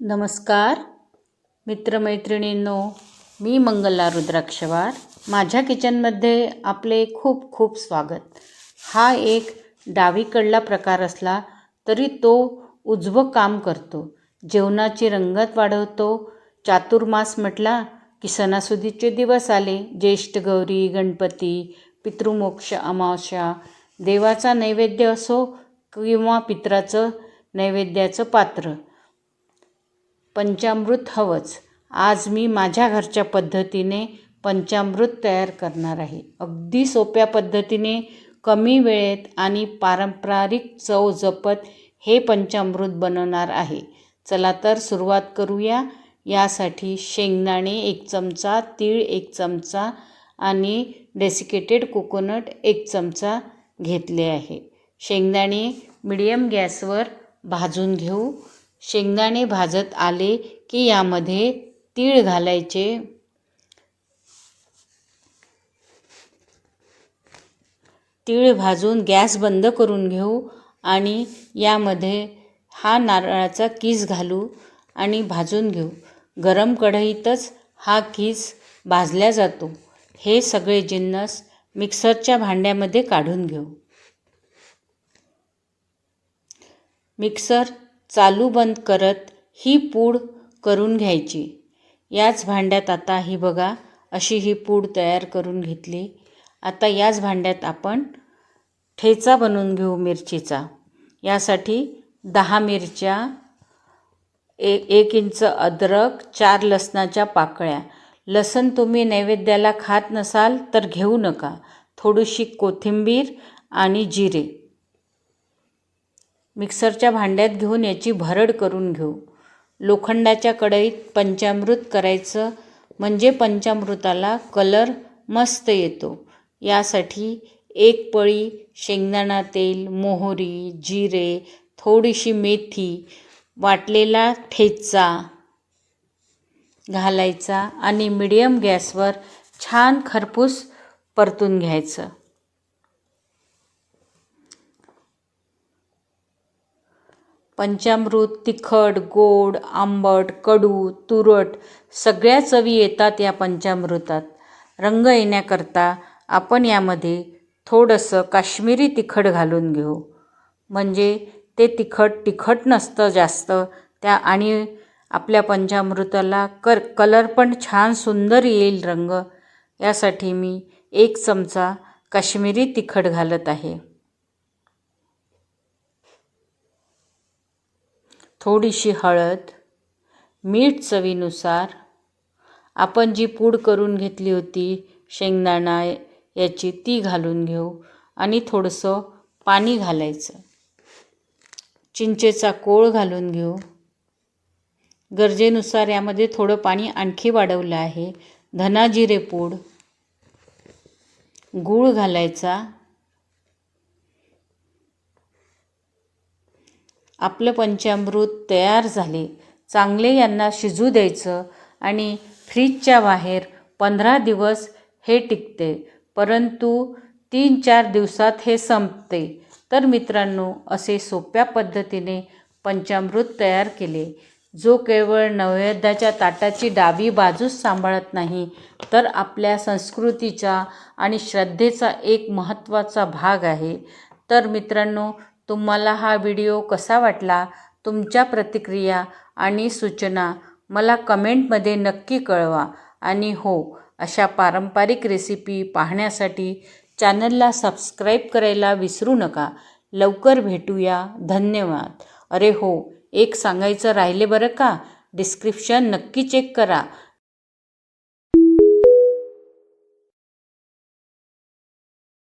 नमस्कार. मित्रमैत्रिणींनो मी मंगला रुद्राक्षवार. माझ्या किचनमध्ये आपले खूप खूप स्वागत. हा एक डावीकडला प्रकार असला तरी तो उजवं काम करतो. जेवणाची रंगत वाढवतो. चातुर्मास म्हटला की सणासुदीचे दिवस आले. ज्येष्ठ गौरी गणपती पितृमोक्ष अमावस्या देवाचा नैवेद्य असो किंवा पित्राचं नैवेद्याचं पात्र. पंचामृत हवंच. आज मी माझ्या घरच्या पद्धतीने पंचामृत तयार करणार आहे. अगदी सोप्या पद्धतीने कमी वेळेत आणि पारंपरिक चव जपत हे पंचामृत बनवणार आहे. चला तर सुरुवात करूया. यासाठी शेंगदाणे एक चमचा तीळ एक चमचा आणि डेसिकेटेड कोकोनट एक चमचा घेतले आहे. शेंगदाणे मिडियम गॅसवर भाजून घेऊ. शेंगदाणे भाजत आले की यामध्ये तीळ घालायचे. तीळ भाजून गॅस बंद करून घेऊ आणि यामध्ये हा नारळाचा कीस घालू आणि भाजून घेऊ. गरम कढईतच हा कीस भाजला जातो. हे सगळे जिन्नस मिक्सरच्या भांड्यामध्ये काढून घेऊ. मिक्सर चालू बंद करत ही पूड करून घ्यायची. याच भांड्यात आता ही बघा अशी ही पूड तयार करून घेतली. आता याच भांड्यात आपण ठेचा बनवून घेऊ मिरचीचा. यासाठी दहा मिरच्या ए एक इंच अद्रक चार लसणाच्या पाकळ्या. लसण तुम्ही नैवेद्याला खात नसाल तर घेऊ नका. थोडीशी कोथिंबीर आणि जिरे. मिक्सरच्या भांड्यात घेऊन याची भरड करून घेऊ. लोखंडाच्या कढईत पंचामृत करायचं म्हणजे पंचामृताला कलर मस्त येतो. यासाठी एक पळी शेंगदाणा तेल मोहरी जिरे थोडीशी मेथी वाटलेला ठेचा घालायचा आणि मिडियम गॅसवर छान खरपूस परतून घ्यायचं. पंचामृत तिखट गोड आंबट कडू तुरट सगळ्या चवी येतात या पंचामृतात. रंग येण्याकरता आपण यामध्ये थोडंसं काश्मीरी तिखट घालून घेऊ. म्हणजे ते तिखट तिखट नसतं जास्त त्या आणि आपल्या पंचामृताला कर कलर पण छान सुंदर येईल रंग. यासाठी मी एक चमचा काश्मीरी तिखट घालत आहे. थोडीशी हळद मीठ चवीनुसार. आपण जी पूड करून घेतली होती शेंगदाणा याची ती घालून घेऊ आणि थोडंसं पाणी घालायचं. चिंचेचा कोळ घालून घेऊ. गरजेनुसार यामध्ये थोडं पाणी आणखी वाढवलं आहे. धनाजिरे पूड. गूळ घालायचा. आपलं पंचामृत तयार झाले. चांगले यांना शिजू द्यायचं आणि फ्रीजच्या बाहेर पंधरा दिवस हे टिकते. परंतु तीन चार दिवसात हे संपते. तर मित्रांनो असे सोप्या पद्धतीने पंचामृत तयार केले. जो केवळ नैवेद्याच्या ताटाची डावी बाजूच सांभाळत नाही तर आपल्या संस्कृतीचा आणि श्रद्धेचा एक महत्त्वाचा भाग आहे. तर मित्रांनो तुम्हाला हा व्हिडिओ कसा वाटला तुमच्या प्रतिक्रिया आणि सूचना मला कमेंटमध्ये नक्की कळवा. आणि हो अशा पारंपरिक रेसिपी पाहण्यासाठी चॅनलला सबस्क्राईब करायला विसरू नका. लवकर भेटूया. धन्यवाद. अरे हो एक सांगायचं राहिले बरं का? डिस्क्रिप्शन नक्की चेक करा.